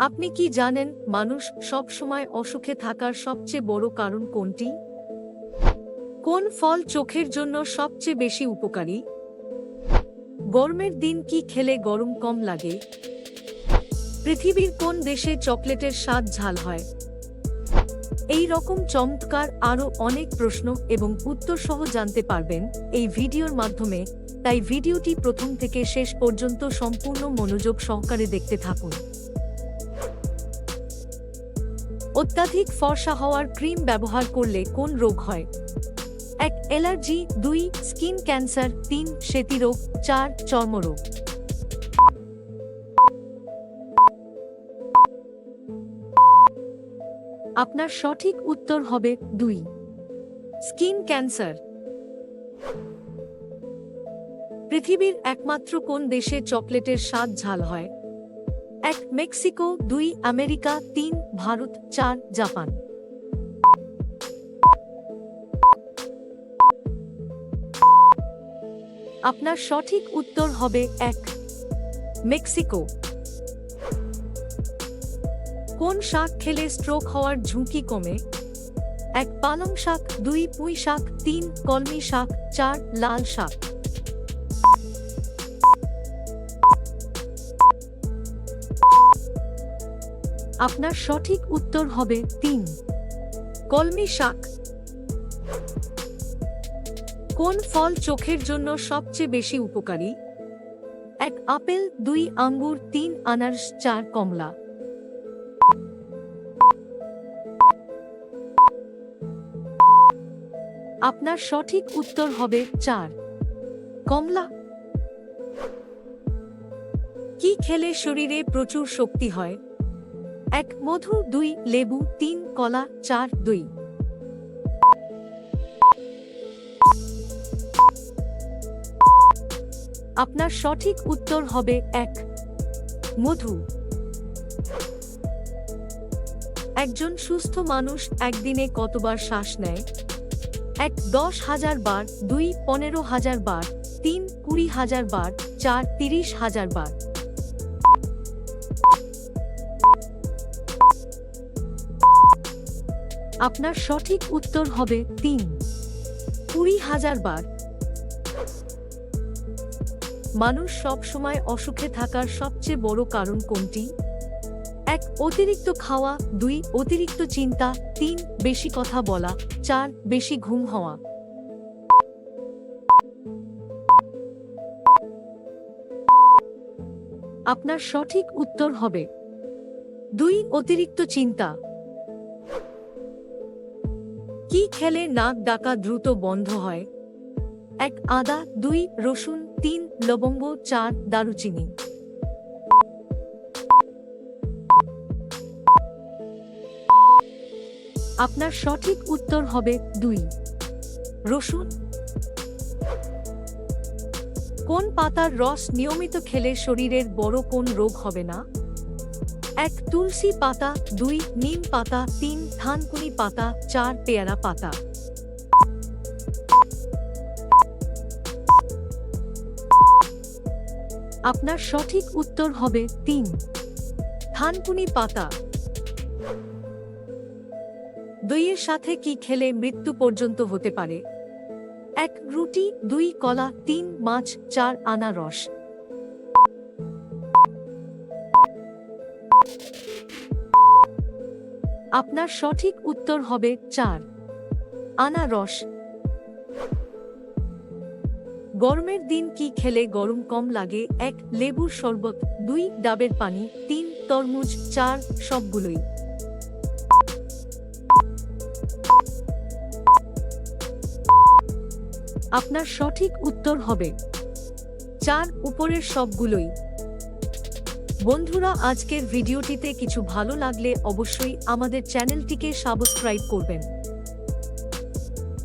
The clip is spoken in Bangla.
আপনি কি জানেন মানুষ সব সময় অসুখে থাকার সবচেয়ে বড় কারণ কোনটি? কোন ফল চোখের জন্য সবচেয়ে বেশি উপকারী? গরমের দিন কি খেলে গরম কম লাগে? পৃথিবীর কোন দেশে চকলেটের স্বাদ ঝাল হয়? এই রকম চমৎকার আরও অনেক প্রশ্ন এবং উত্তর সহ জানতে পারবেন এই ভিডিওর মাধ্যমে, তাই ভিডিওটি প্রথম থেকে শেষ পর্যন্ত সম্পূর্ণ মনোযোগ সহকারে দেখতে থাকুন। অত্যাধিক ফর্সা হওয়ার ক্রিম ব্যবহার করলে কোন রোগ হয়? এক, অ্যালার্জি, দুই, স্কিন ক্যান্সার, তিন সেতিরোগ চার, চর্মরোগ। আপনার সঠিক উত্তর হবে দুই, স্কিন ক্যান্সার। পৃথিবীর একমাত্র কোন দেশে চকলেটের স্বাদ ঝাল হয়? এক মেক্সিকো, দুই আমেরিকা, তিন ভারত, চার জাপান। আপনার সঠিক উত্তর হবে এক, মেক্সিকো। কোন শাক খেলে স্ট্রোক হওয়ার ঝুঁকি কমে? এক পালং শাক, দুই পুঁই শাক, তিন কলমি শাক, চার লাল শাক। আপনার সঠিক উত্তর হবে তিন। কলমি শাক। কোন ফল চোখের জন্য সবচেয়ে বেশি উপকারী? এক আপেল, দুই আঙ্গুর, তিন আনারস, চার কমলা। আপনার সঠিক উত্তর হবে চার। কমলা। কি খেলে শরীরে প্রচুর শক্তি হয়? এক মধু দুই, লেবু তিন, কলা চার, দই। আপনার সঠিক উত্তর হবে এক। মধু। একজন সুস্থ মানুষ একদিনে কতবার শ্বাস নেয়? এক, দশ হাজার বার, দুই, পনেরো হাজার বার, তিন, কুড়ি হাজার বার, চার, তিরিশ হাজার বার। আপনার সঠিক উত্তর হবে তিন। কুড়ি হাজার বার। মানুষ সব সময় অসুখে থাকার সবচেয়ে বড় কারণ কোনটি? এক, অতিরিক্ত খাওয়া। দুই, অতিরিক্ত চিন্তা। তিন, বেশি কথা বলা। চার, বেশি ঘুম হওয়া। আপনার সঠিক উত্তর হবে। দুই, অতিরিক্ত চিন্তা। কি খেলে নাক ডাকা দ্রুত বন্ধ হয়? এক আদা, দুই রসুন, তিন লবঙ্গ, চার দারুচিনি। আপনার সঠিক উত্তর হবে দুই। রসুন। কোন পাতার রস নিয়মিত খেলে শরীরের বড় কোন রোগ হবে না? এক তুলসী পাতা, দুই নিম পাতা, তিন থানকুনি পাতা, চার পেয়ারা পাতা। আপনার সঠিক উত্তর হবে তিন। থানকুনি পাতা। দইয়ের সাথে কি খেলে মৃত্যু পর্যন্ত হতে পারে? এক রুটি, দুই কলা, তিন মাছ, চার আনারস। আপনার সঠিক উত্তর হবে চার। আনারস। গরমের দিন কি খেলে গরম কম লাগে? এক, লেবুর শরবত। দুই, ডাবের পানি। তিন, তরমুজ। চার, সবগুলোই। আপনার সঠিক উত্তর হবে। চার, উপরের সবগুলোই। বন্ধুরা আজকের ভিডিওটিতে কিছু ভালো লাগলে অবশ্যই আমাদের চ্যানেলটিকে সাবস্ক্রাইব করবেন।